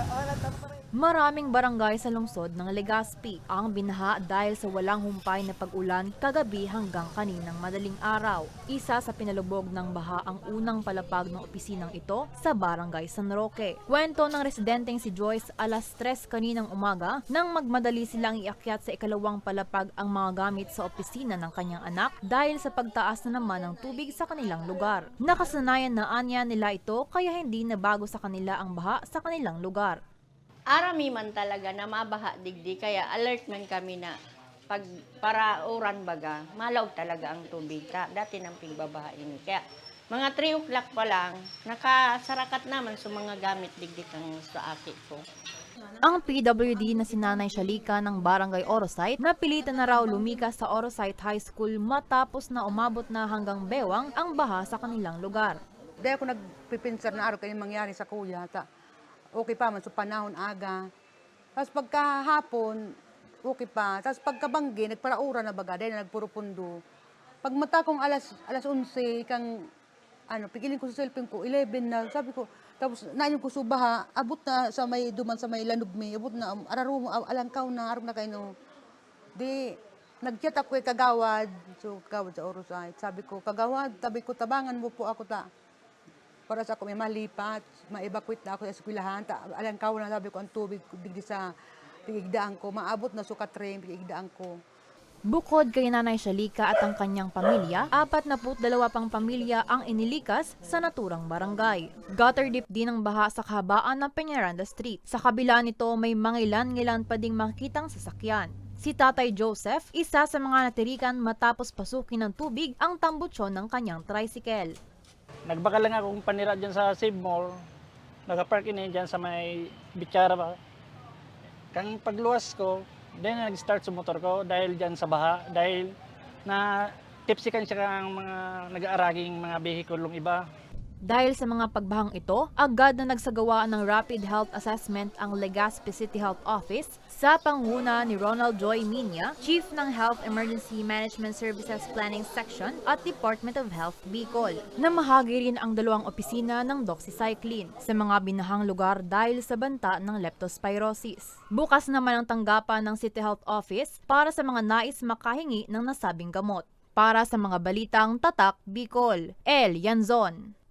ahora estamos Maraming barangay sa lungsod ng Legazpi ang binaha dahil sa walang humpay na pag-ulan kagabi hanggang kaninang madaling araw. Isa sa pinalubog ng baha ang unang palapag ng opisinang ito sa barangay San Roque. Kwento ng residenteng si Joyce alas 3 kaninang umaga nang magmadali silang iakyat sa ikalawang palapag ang mga gamit sa opisina ng kanyang anak dahil sa pagtaas na naman ng tubig sa kanilang lugar. Nakasanayan na anya nila ito kaya hindi na bago sa kanila ang baha sa kanilang lugar. Arami man talaga na mabaha digdi kaya alert man kami na pag para oran baga malaw talaga ang tubig ka dati nang pigbabahain kaya mga 3 o'clock pa lang nakasarakat naman sa mga gamit digdi kang sa aki ko Ang PWD na si Nanay Shalika ng Barangay Orosite napilitan na raw lumikas sa Orosite High School matapos na umabot na hanggang bewang ang baha sa kanilang lugar. Di ako nagpipinsar na araw kanyang mangyari sa kuya. Ta, okay pa man, so panahon aga. Tapos pagkahapon, okay pa. Tapos pagkabanggi, nagparaura na baga, dahil na nagpurupundo. Pag mata kong alas, alas 11, kang, ano, pigilin ko sa cellphone ko, 11 na, sabi ko, tapos naayong ko subaha, abot na sa may, duman sa may lanubmi, abot na, araro mo, alangkaw na, arog na kayo, no. Di, nag-chat ako Kagawad, so Kagawad sa Orosite. Sabi ko, Kagawad, tabi ko, tabangan mo po ako ta. Para sa ako may malipat, ma-evacuate na ako sa eskwelahan. Ta, alang kaw na sabi ko, ang tubig, digdi sa pigigdaan ko. Maabot na sukat train, pigigdaan ko. Bukod kay Nanay Shalika at ang kanyang pamilya, apat na dalawa pang pamilya ang inilikas sa naturang barangay. Gutter deep din ang baha sa kahabaan ng Peñaranda Street. Sa kabila nito may mangilan-ngilan pa ding makitang sasakyan. Si Tatay Joseph, isa sa mga natirikan matapos pasukin ng tubig ang tambutsyon ng kanyang tricycle. Nagbaka lang akong panira dyan sa Save Mall. Nakapark ini dyan sa may bitsara ba. Kang pagluwas ko, then nag-start sa motor ko dahil dyan sa baha. Dahil na tipsy kan siya ang mga nag-aaraging mga vehikulong iba. Dahil sa mga pagbahang ito, agad na nagsagawa ng rapid health assessment ang Legazpi City Health Office sa panguna ni Ronald Joy Minya, Chief ng Health Emergency Management Services Planning Section at Department of Health Bicol. Namahagi rin ang dalawang opisina ng doxycycline sa mga binahang lugar dahil sa banta ng leptospirosis. Bukas naman ang tanggapan ng City Health Office para sa mga nais makahingi ng nasabing gamot. Para sa mga balitang Tatak Bicol, El Yanzon.